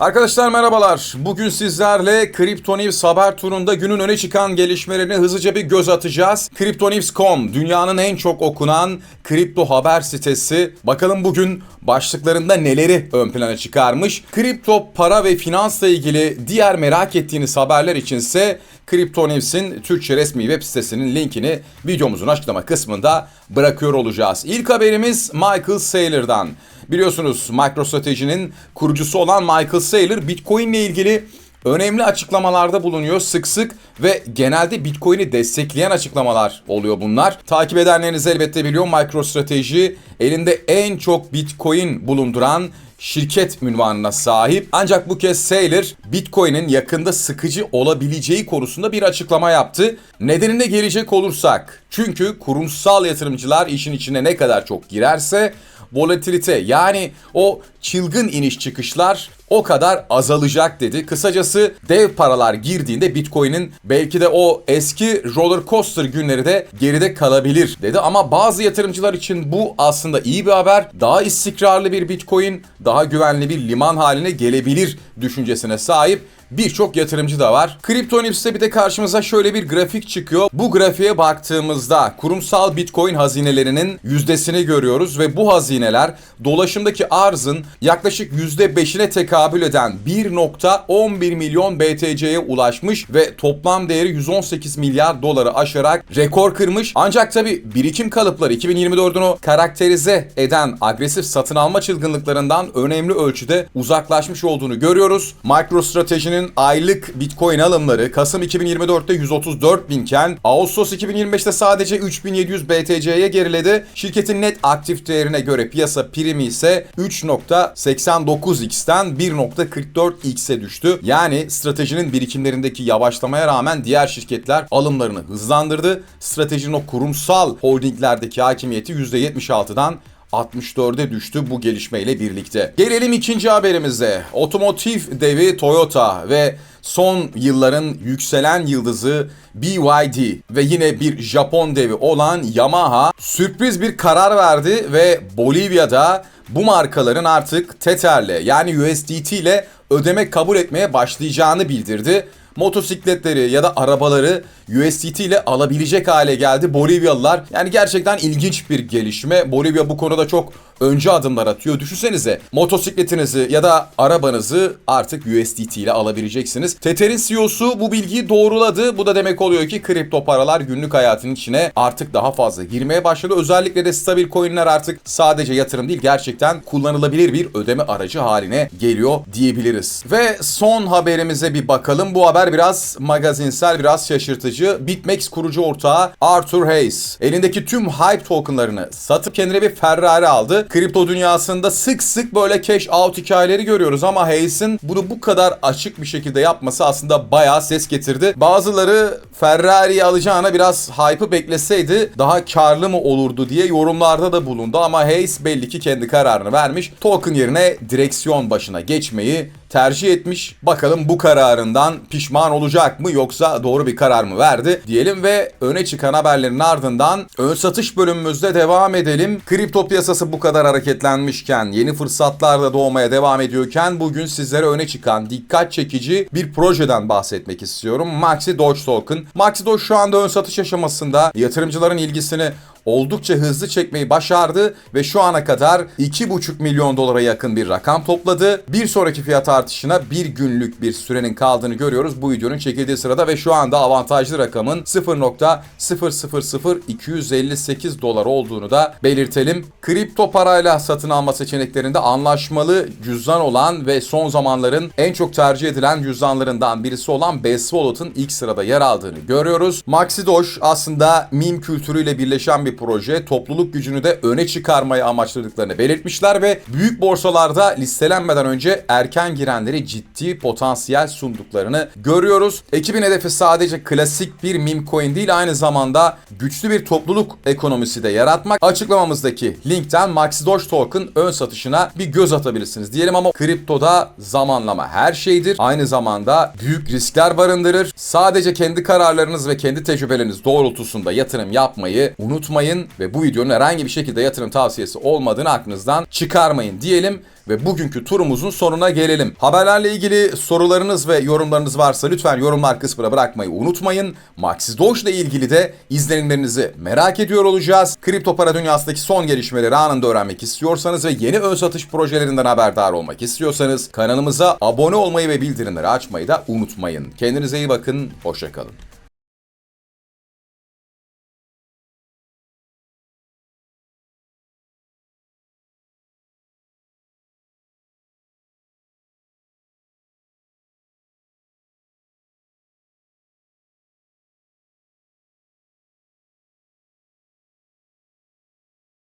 Arkadaşlar merhabalar. Bugün sizlerle Crypto News haber turunda günün öne çıkan gelişmelerine hızlıca bir göz atacağız. CryptoNews.com dünyanın en çok okunan kripto haber sitesi. Bakalım bugün başlıklarında neleri ön plana çıkarmış. Kripto, para ve finansla ilgili diğer merak ettiğiniz haberler içinse Crypto News'in Türkçe resmi web sitesinin linkini videomuzun açıklama kısmında bırakıyor olacağız. İlk haberimiz Michael Saylor'dan. Biliyorsunuz MicroStrategy'nin kurucusu olan Michael Saylor Bitcoin ile ilgili önemli açıklamalarda bulunuyor sık sık ve genelde Bitcoin'i destekleyen açıklamalar oluyor bunlar. Takip edenleriniz elbette biliyor MicroStrategy elinde en çok Bitcoin bulunduran şirket ünvanına sahip. Ancak bu kez Saylor Bitcoin'in yakında sıkıcı olabileceği konusunda bir açıklama yaptı. Nedenine gelecek olursak çünkü kurumsal yatırımcılar işin içine ne kadar çok girerse volatilite. Yani o çılgın iniş çıkışlar o kadar azalacak dedi. Kısacası dev paralar girdiğinde Bitcoin'in belki de o eski roller coaster günleri de geride kalabilir dedi. Ama bazı yatırımcılar için bu aslında iyi bir haber. Daha istikrarlı bir Bitcoin, daha güvenli bir liman haline gelebilir düşüncesine sahip birçok yatırımcı da var. CryptoNips'te bir de karşımıza şöyle bir grafik çıkıyor. Bu grafiğe baktığımızda kurumsal Bitcoin hazinelerinin yüzdesini görüyoruz ve bu hazineler dolaşımdaki arzın yaklaşık %5'ine tekabül eden 1.11 milyon BTC'ye ulaşmış ve toplam değeri 118 milyar doları aşarak rekor kırmış. Ancak tabi birikim kalıpları 2024'ün o karakterize eden agresif satın alma çılgınlıklarından önemli ölçüde uzaklaşmış olduğunu görüyoruz. MicroStrategy'nin aylık Bitcoin alımları Kasım 2024'te 134 binken Ağustos 2025'te sadece 3700 BTC'ye geriledi. Şirketin net aktif değerine göre piyasa primi ise 3.89x'ten 1.44x'e düştü. Yani stratejinin birikimlerindeki yavaşlamaya rağmen diğer şirketler alımlarını hızlandırdı. Stratejinin o kurumsal holdinglerdeki hakimiyeti %76'dan 64'e düştü bu gelişmeyle birlikte. Gelelim ikinci haberimize. Otomotiv devi Toyota ve son yılların yükselen yıldızı BYD ve yine bir Japon devi olan Yamaha sürpriz bir karar verdi ve Bolivya'da bu markaların artık Tether'le yani USDT ile ödeme kabul etmeye başlayacağını bildirdi motosikletleri ya da arabaları USDT ile alabilecek hale geldi Bolivyalılar. Yani gerçekten ilginç bir gelişme. Bolivya bu konuda çok önce adımlar atıyor. Düşünsenize motosikletinizi ya da arabanızı artık USDT ile alabileceksiniz. Tether'in CEO'su bu bilgiyi doğruladı. Bu da demek oluyor ki kripto paralar günlük hayatın içine artık daha fazla girmeye başladı. Özellikle de stabil coinler artık sadece yatırım değil gerçekten kullanılabilir bir ödeme aracı haline geliyor diyebiliriz. Ve son haberimize bir bakalım. Bu haber biraz magazinsel, biraz şaşırtıcı. BitMEX kurucu ortağı Arthur Hayes elindeki tüm hype tokenlarını satıp kendine bir Ferrari aldı. Kripto dünyasında sık sık böyle cash out hikayeleri görüyoruz ama Hayes'in bunu bu kadar açık bir şekilde yapması aslında bayağı ses getirdi. Bazıları Ferrari'yi alacağına biraz hype'ı bekleseydi daha karlı mı olurdu diye yorumlarda da bulundu ama Hayes belli ki kendi kararını vermiş. Token yerine direksiyon başına geçmeyi tercih etmiş. Bakalım bu kararından pişman olacak mı yoksa doğru bir karar mı verdi diyelim ve öne çıkan haberlerin ardından ön satış bölümümüzde devam edelim. Kripto piyasası bu kadar hareketlenmişken, yeni fırsatlar da doğmaya devam ediyorken bugün sizlere öne çıkan dikkat çekici bir projeden bahsetmek istiyorum. Maxi Doge Token. Maxi Doge şu anda ön satış aşamasında yatırımcıların ilgisini oldukça hızlı çekmeyi başardı ve şu ana kadar 2,5 milyon dolara yakın bir rakam topladı. Bir sonraki fiyat artışına bir günlük bir sürenin kaldığını görüyoruz bu videonun çekildiği sırada ve şu anda avantajlı rakamın 0.000258 dolar olduğunu da belirtelim. Kripto parayla satın alma seçeneklerinde anlaşmalı cüzdan olan ve son zamanların en çok tercih edilen cüzdanlarından birisi olan Base Wallet'ın ilk sırada yer aldığını görüyoruz. Maxi Doge aslında meme kültürüyle birleşen bir proje. Topluluk gücünü de öne çıkarmayı amaçladıklarını belirtmişler ve büyük borsalarda listelenmeden önce erken girenleri ciddi potansiyel sunduklarını görüyoruz. Ekibin hedefi sadece klasik bir meme coin değil aynı zamanda güçlü bir topluluk ekonomisi de yaratmak. Açıklamamızdaki linkten Maxi Doge Token ön satışına bir göz atabilirsiniz diyelim ama kriptoda zamanlama her şeydir. Aynı zamanda büyük riskler barındırır. Sadece kendi kararlarınız ve kendi tecrübeleriniz doğrultusunda yatırım yapmayı unutmayın unutmayın ve bu videonun herhangi bir şekilde yatırım tavsiyesi olmadığını aklınızdan çıkarmayın diyelim ve bugünkü turumuzun sonuna gelelim. Haberlerle ilgili sorularınız ve yorumlarınız varsa lütfen yorumlar kısmına bırakmayı unutmayın. Maxi Doge ile ilgili de izlenimlerinizi merak ediyor olacağız. Kripto para dünyasındaki son gelişmeleri anında öğrenmek istiyorsanız ve yeni ön satış projelerinden haberdar olmak istiyorsanız kanalımıza abone olmayı ve bildirimleri açmayı da unutmayın. Kendinize iyi bakın, hoşçakalın.